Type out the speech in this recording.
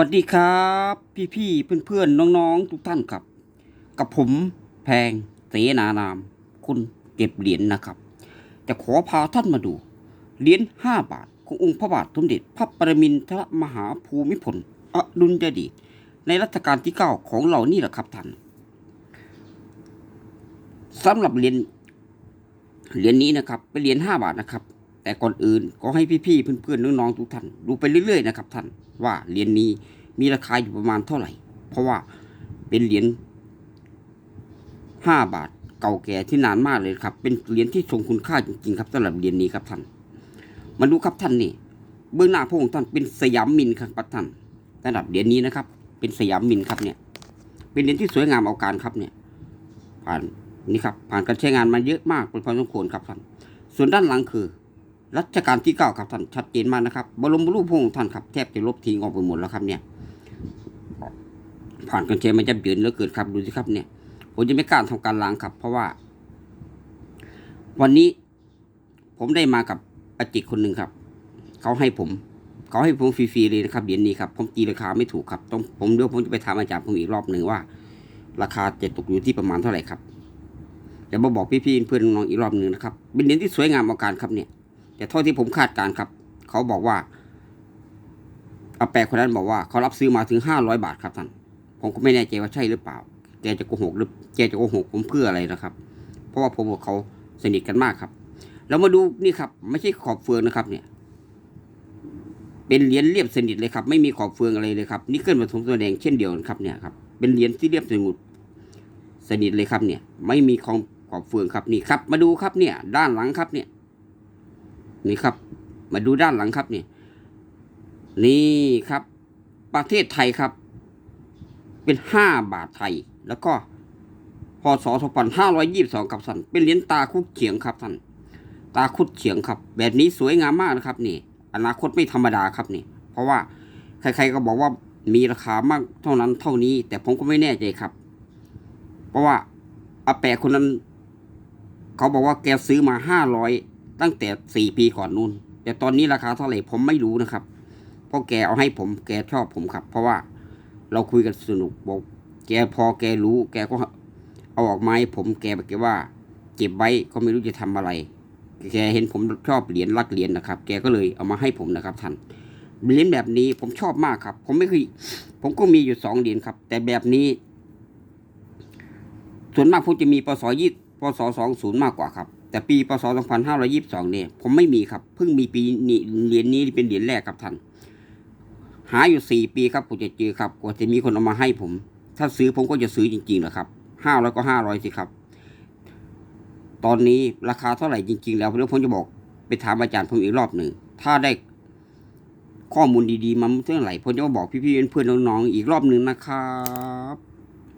วัสดีครับ พี่ๆเพื่อนๆน้องๆ ทุกท่านครับ กับผมแพงเสนานาม คุณเก็บเหรียญนะครับ จะขอพาท่านมาดู เหรียญห้าบาท ขององค์พระบาทสมเด็จพระปรมินทรมหาภูมิพลอดุลยเดชในรัชกาลที่เก้าของเรานี่แหละครับท่านสำหรับเหรียญเหรียญนี้นะครับเป็นเหรียญห้าบาทนะครับ แต่ก่อนอื่นก็ให้พี่ๆเพื่อนๆน้องๆทุกท่านดูไปเรื่อยๆนะครับท่านว่าเหรียญนี้มีราคาอยู่ประมาณเท่าไหร่ เพราะว่าเป็นเหรียญห้าบาทเก่าแก่ที่นานมากเลยครับ เป็นเหรียญที่ทรงคุณค่าจริงๆครับสำหรับเหรียญนี้ครับท่านมาดูครับท่านนี่เบื้องหน้าพระองค์ท่านเป็นสยามมินครับท่านระดับเหรียญนี้นะครับ เป็นสยามมินครับเนี่ย เป็นเหรียญที่สวยงามเอาการครับเนี่ย ผ่านนี่ครับผ่านการใช้งานมาเยอะมากเป็นพอสมควรครับท่านส่วนด้านหลังคือ รัชกาลที่เก้าครับท่านชัดเจนมากนะครับบรมรูปพระองค์ท่านครับแทบจะลบทิ้งออกไปหมดแล้วครับเนี่ย ผ่านการใช้มันจะเบืนเหลือเกินครับดูสิครับเนี่ยผมจะไม่กล้าทำการล้างครับ เพราะว่า วันนี้ผมได้มากับอาจิกคนหนึ่งครับ เขาให้ผม เขาให้ผมฟรีๆเลยนะครับเหรียญนี้ครับผมตีราคาไม่ถูกครับ ต้องผมเดี๋ยวผมจะไปถามอาจารย์ผมอีกรอบหนึ่งว่า ราคาจะตกอยู่ที่ประมาณเท่าไหร่ครับเดี๋ยวมาบอกพี่ๆเพื่อนน้องอีกรอบหนึ่งนะครับเป็นเหรียญที่สวยงามอาการครับเนี่ย แต่เท่าที่ผมคาดการครับ เขาบอกว่าอาแปะคนนั้นบอกว่าเขารับซื้อมาถึงห้าร้อยบาทครับท่านผมก็ไม่แน่ใจว่าใช่หรือเปล่าแกจะโกหกหรือแกจะโกหกผมเพื่ออะไรนะครับ เพราะว่าผมกับเขาสนิทกันมากครับแล้วมาดูนี่ครับ ไม่ใช่ขอบเฟืองนะครับ เนี่ย เป็นเหรียญเรียบสนิทเลยครับ ไม่มีขอบเฟืองอะไรเลยครับนี่เกิลผสมตัวแดงเช่นเดียวกันครับเนี่ยครับเป็นเหรียญที่เรียบสนิทสนิทเลยครับเนี่ย ไม่มีของขอบเฟืองครับนี่ครับ มาดูครับเนี่ย ด้านหลังครับเนี่ย นี่ครับ มาดูด้านหลังครับเนี่ยนี่ครับ ประเทศไทยครับ เป็นห้าบาทไทย แล้วก็พศสองพันห้าร้อยยี่สิบสองครับท่านเป็นเหรียญตาคุดเฉียงครับท่านตาคุดเฉียงครับ แบบนี้สวยงามมากนะครับนี่ อนาคตไม่ธรรมดาครับนี่ เพราะว่าใครๆก็บอกว่ามีราคามากเท่านั้นเท่านี้ แต่ผมก็ไม่แน่ใจครับ เพราะว่าอาแปะคนนั้น เขาบอกว่าแกซื้อมาห้าร้อย ตั้งแต่สี่ปีก่อนนู่น แต่ตอนนี้ราคาเท่าไหร่ผมไม่รู้นะครับเพราะแกเอาให้ผมแกชอบผมครับ เพราะว่าเราคุยกันสนุกบอกแกพอแกรู้ แกก็เอาออกมาให้ผมแกบอกแกว่า เก็บไว้ก็ไม่รู้จะทำอะไร แกเห็นผมชอบเหรียญรักเหรียญนะครับ แกก็เลยเอามาให้ผมนะครับท่านเหรียญแบบนี้ผมชอบมากครับ ผมไม่เคยผมก็มีอยู่สองเหรียญครับ แต่แบบนี้ ส่วนมากผมจะมีปศยี่ปศสองศูนย์มากกว่าครับ แต่ปีปศสองพันห้าร้อยี่สิบสองเนี่ย ผมไม่มีครับ เพิ่งมีปีนี้เหรียญนี้เป็นเหรียญแรกครับท่าน หาอยู่สี่ปีครับผมจะเจอครับ กว่าจะมีคนเอามาให้ผม ถ้าซื้อผมก็จะซื้อจริงๆแหละครับห้าร้อยก็ห้าร้อยสิครับ ตอนนี้ราคาเท่าไหร่จริง ๆ แล้วเดี๋ยวผมจะบอกไปถามอาจารย์ผมอีกรอบหนึ่ง ถ้าได้ข้อมูลดีๆมาเท่าไหร่ผมจะมาบอกพี่ๆเพื่อนๆน้องๆอีกรอบหนึ่งนะครับ